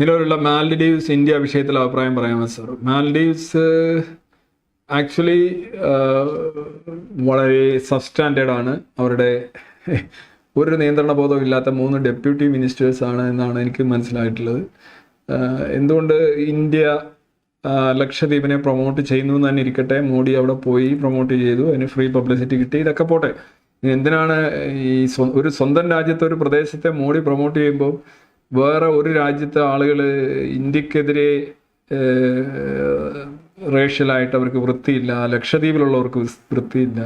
നിലവിലുള്ള Maldives India വിഷയത്തിൽ അഭിപ്രായം പറയാമോ സാർ? മാൽഡീവ്സ് ആക്ച്വലി വളരെ സബ്സ്റ്റാൻഡേർഡ് ആണ്. അവരുടെ ഒരു നിയന്ത്രണ ബോധവും ഇല്ലാത്ത മൂന്ന് ഡെപ്യൂട്ടി മിനിസ്റ്റേഴ്സ് ആണ് എന്നാണ് എനിക്ക് മനസ്സിലായിട്ടുള്ളത്. എന്തുകൊണ്ട് ഇന്ത്യ ലക്ഷദ്വീപിനെ പ്രൊമോട്ട് ചെയ്യുന്നു എന്ന് തന്നെ ഇരിക്കട്ടെ. മോഡി അവിടെ പോയി പ്രൊമോട്ട് ചെയ്തു. അതിന് ഫ്രീ പബ്ലിസിറ്റി കിട്ടി. ഇതൊക്കെ പോട്ടെ. എന്തിനാണ് ഈ ഒരു സ്വന്തം രാജ്യത്തെ ഒരു പ്രദേശത്തെ മോഡി പ്രൊമോട്ട് ചെയ്യുമ്പോൾ വേറെ ഒരു രാജ്യത്തെ ആളുകൾ ഇന്ത്യക്കെതിരെ റേഷ്യലായിട്ട് അവർക്ക് വൃത്തിയില്ല ലക്ഷദ്വീപിലുള്ളവർക്ക് വൃത്തിയില്ല.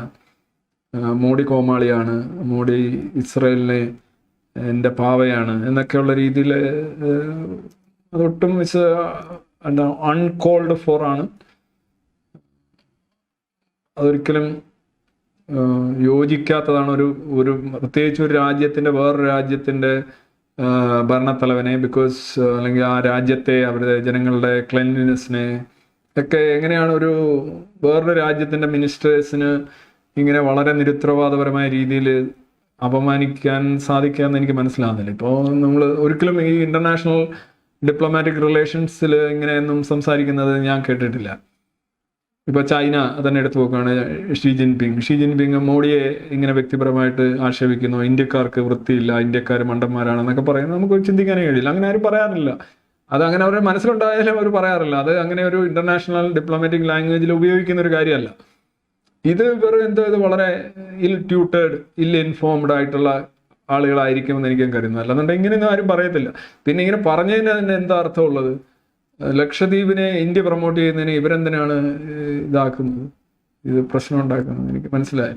മോഡി കോമാളിയാണ് മോഡി ഇസ്രയേലിനെ എന്റെ പാവയാണ് എന്നൊക്കെയുള്ള രീതിയിൽ അതൊട്ടും ഇസ് എന്താ അൺകോൾഡ് ഫോർ ആണ്. അതൊരിക്കലും യോജിക്കാത്തതാണ് ഒരു ഒരു പ്രത്യേകിച്ച് ഒരു രാജ്യത്തിന്റെ വേറൊരു രാജ്യത്തിന്റെ ഭരണത്തലവനെ ബിക്കോസ് അല്ലെങ്കിൽ ആ രാജ്യത്തെ അവരുടെ ജനങ്ങളുടെ ക്ലെൻലിനെസ്സിനെ ഒക്കെ എങ്ങനെയാണ് ഒരു വേറൊരു രാജ്യത്തിന്റെ മിനിസ്റ്റേഴ്സിന് ഇങ്ങനെ വളരെ നിരുത്തരവാദപരമായ രീതിയിൽ അപമാനിക്കാൻ സാധിക്കാമെന്ന് എനിക്ക് മനസ്സിലാകുന്നില്ല ഇപ്പോൾ നമ്മൾ ഒരിക്കലും ഈ ഇന്റർനാഷണൽ ഡിപ്ലോമാറ്റിക് റിലേഷൻസിൽ ഇങ്ങനെയൊന്നും സംസാരിക്കുന്നത് ഞാൻ കേട്ടിട്ടില്ല. ഇപ്പോൾ ചൈന തന്നെ എടുത്തു നോക്കുകയാണ് ഷീ ജിൻപിങ്. ഷീ ജിൻപിങ് മോഡിയെ ഇങ്ങനെ വ്യക്തിപരമായിട്ട് ആക്ഷേപിക്കുന്നു. ഇന്ത്യക്കാർക്ക് വൃത്തിയില്ല ഇന്ത്യക്കാർ മണ്ടന്മാരാണെന്നൊക്കെ പറയുന്നത് നമുക്ക് ചിന്തിക്കാനേ കഴിയില്ല. അങ്ങനെ ആരും പറയാറില്ല. അത് അങ്ങനെ അവരുടെ മനസ്സിലുണ്ടായാലും അവർ പറയാറില്ല. അത് അങ്ങനെ ഒരു ഇന്റർനാഷണൽ ഡിപ്ലോമാറ്റിക് ലാംഗ്വേജിൽ ഉപയോഗിക്കുന്ന ഒരു കാര്യമല്ല. ഇത് വെറും എന്തോ ഇത് വളരെ ഇൽ ട്യൂട്ടേഡ് ഇൽ ഇൻഫോംഡ് ആയിട്ടുള്ള ആളുകളായിരിക്കും ആളുകളായിരിക്കുമെന്ന് എനിക്ക് കരുതുന്നു. അല്ലാന്നുണ്ടെങ്കിൽ ഇങ്ങനെയൊന്നും ആരും പറയത്തില്ല. പിന്നെ ഇങ്ങനെ പറഞ്ഞതിന് തന്നെ എന്താ അർത്ഥമുള്ളത് ലക്ഷദ്വീപിനെ ഇന്ത്യ പ്രൊമോട്ട് ചെയ്യുന്നതിന് ഇവരെന്തിനാണ് ഇതാക്കുന്നത്? ഇത് പ്രശ്നം ഉണ്ടാക്കുന്നത് എനിക്ക് മനസ്സിലായി.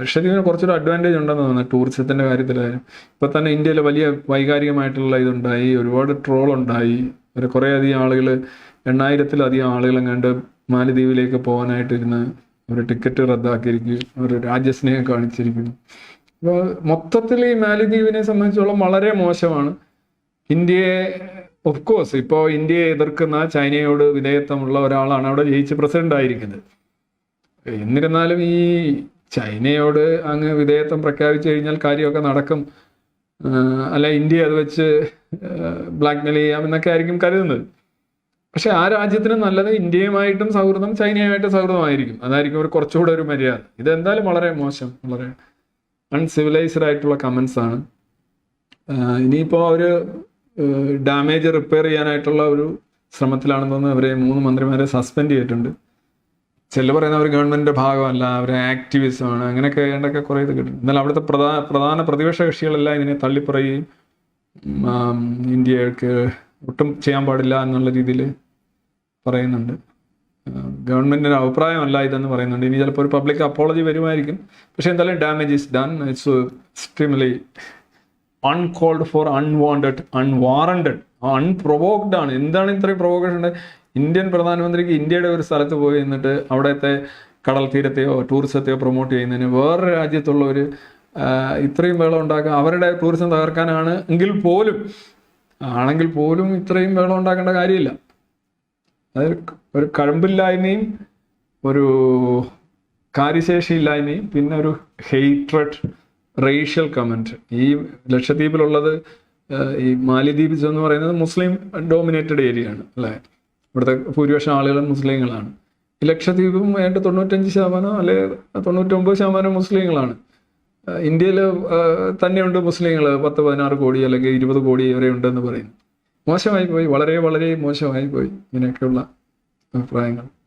ലക്ഷദ്വീപിന് കുറച്ചൊരു അഡ്വാന്റേജ് ഉണ്ടെന്ന് തോന്നുന്നു ടൂറിസത്തിന്റെ കാര്യത്തിലായാലും. ഇപ്പം തന്നെ ഇന്ത്യയിൽ വലിയ വൈകാരികമായിട്ടുള്ള ഇതുണ്ടായി ഒരുപാട് ട്രോൾ ഉണ്ടായി. ഒരു കുറേ അധികം ആളുകൾ എണ്ണായിരത്തിലധികം ആളുകൾ എങ്ങാണ്ട് മാലദ്വീപിലേക്ക് പോകാനായിട്ടിരുന്ന് അവർ ടിക്കറ്റ് റദ്ദാക്കിയിരിക്കും അവർ രാജ്യസ്നേഹം കാണിച്ചിരിക്കുന്നു. അപ്പോൾ മൊത്തത്തിൽ ഈ മാലദ്വീപിനെ സംബന്ധിച്ചോളം വളരെ മോശമാണ്. ഇന്ത്യയെ ഓഫ് കോഴ്സ് ഇപ്പോൾ ഇന്ത്യയെ എതിർക്കുന്ന ചൈനയോട് വിധേയത്വമുള്ള ഒരാളാണ് അവിടെ ജയിച്ച് പ്രസിഡന്റ് ആയിരിക്കുന്നത്. എന്നിരുന്നാലും ഈ ചൈനയോട് അങ്ങ് വിധേയത്വം പ്രഖ്യാപിച്ചു കഴിഞ്ഞാൽ കാര്യമൊക്കെ നടക്കും. അല്ല ഇന്ത്യ അത് വെച്ച് ബ്ലാക്ക്മെയിൽ ചെയ്യാം എന്നൊക്കെ ആയിരിക്കും കരുതുന്നത്. പക്ഷെ ആ രാജ്യത്തിന് നല്ലത് ഇന്ത്യയുമായിട്ടും സൗഹൃദം ചൈനയുമായിട്ടും സൗഹൃദമായിരിക്കും. അതായിരിക്കും ഒരു കുറച്ചുകൂടെ ഒരു മര്യാദ. ഇതെന്തായാലും വളരെ മോശം വളരെ അൺസിവിലൈസ്ഡ് ആയിട്ടുള്ള കമൻസ് ആണ്. ഇനിയിപ്പോൾ അവർ ഡാമേജ് റിപ്പയർ ചെയ്യാനായിട്ടുള്ള ഒരു ശ്രമത്തിലാണെന്ന് തോന്നുന്നു അവരെ മൂന്ന് മന്ത്രിമാരെ സസ്പെൻഡ് ചെയ്തിട്ടുണ്ട്. ചില പറയുന്ന അവർ ഗവൺമെന്റിന്റെ ഭാഗമല്ല അവർ ആക്ടിവിസം ആണ് അങ്ങനെയൊക്കെ ഏണ്ടൊക്കെ കുറേ ഇത് കിട്ടും എന്നാൽ അവിടുത്തെ പ്രധാന പ്രധാന പ്രതിപക്ഷ കക്ഷികളെല്ലാം ഇതിനെ തള്ളിപ്പറയുകയും ഇന്ത്യയ്ക്ക് ഒട്ടും ചെയ്യാൻ പാടില്ല എന്നുള്ള രീതിയിൽ പറയുന്നുണ്ട്. ഗവൺമെന്റിന്റെ അഭിപ്രായമല്ല ഇതെന്ന് പറയുന്നുണ്ട്. ഇനി ചിലപ്പോൾ ഒരു പബ്ലിക് അപ്പോളജി വരുമായിരിക്കും. പക്ഷെ എന്തായാലും damage is done it's extremely uncalled for unwanted unwarranted unprovoked ആണ്. എന്താണ് ഇത്രയും പ്രൊവോക്കേഷൻ ഇന്ത്യൻ പ്രധാനമന്ത്രിക്ക് ഇന്ത്യയുടെ ഒരു സ്ഥലത്ത് പോയി നിന്നിട്ട് അവിടുത്തെ കടൽ തീരത്തെയോ ടൂറിസത്തെയോ പ്രൊമോട്ട് ചെയ്യുന്നതിന് വേറെ രാജ്യത്തുള്ള ഒരു ഇത്രയും വെള്ളം ഉണ്ടാക്കുക അവരുടെ ടൂറിസം തകർക്കാനാണ് എങ്കിൽ പോലും ആണെങ്കിൽ പോലും ഇത്രയും വെള്ളം ഉണ്ടാക്കേണ്ട കാര്യമില്ല. അതായത് ഒരു കഴമ്പില്ലായ്മയും ഒരു കാര്യശേഷിയില്ലായ്മയും പിന്നെ ഒരു ഹെയ്ട്രഡ് റേഷ്യൽ കമന്റ് ഈ ലക്ഷദ്വീപിലുള്ളത് ഈ മാലിദ്വീപ് എന്ന് പറയുന്നത് മുസ്ലിം ഡോമിനേറ്റഡ് ഏരിയയാണ് അല്ലേ? ഇവിടുത്തെ ഭൂരിപക്ഷം ആളുകളും മുസ്ലിങ്ങളാണ്. ഈ ലക്ഷദ്വീപും ഏതാണ്ട് തൊണ്ണൂറ്റഞ്ച് ശതമാനം അല്ലെ തൊണ്ണൂറ്റൊമ്പത് ശതമാനം മുസ്ലിങ്ങളാണ്. ഇന്ത്യയിൽ തന്നെയുണ്ട് മുസ്ലിങ്ങൾ പത്ത് പതിനാറ് കോടി അല്ലെങ്കിൽ ഇരുപത് കോടി വരെ ഉണ്ടെന്ന് പറയുന്നു. മോശമായി പോയി വളരെ വളരെ മോശമായി പോയി ഇങ്ങനെയൊക്കെയുള്ള അഭിപ്രായങ്ങൾ.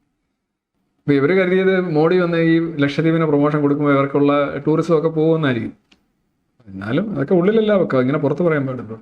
അപ്പൊ ഇവർ കരുതിയത് മോഡി വന്ന് ഈ ലക്ഷദ്വീപിന് പ്രൊമോഷൻ കൊടുക്കുമ്പോൾ ഇവർക്കുള്ള ടൂറിസം ഒക്കെ പോകുമെന്നായിരിക്കും എന്നാലും അതൊക്കെ ഉള്ളിലല്ല വെക്കുക. ഇങ്ങനെ പുറത്ത് പറയാൻ പാടുള്ളൂ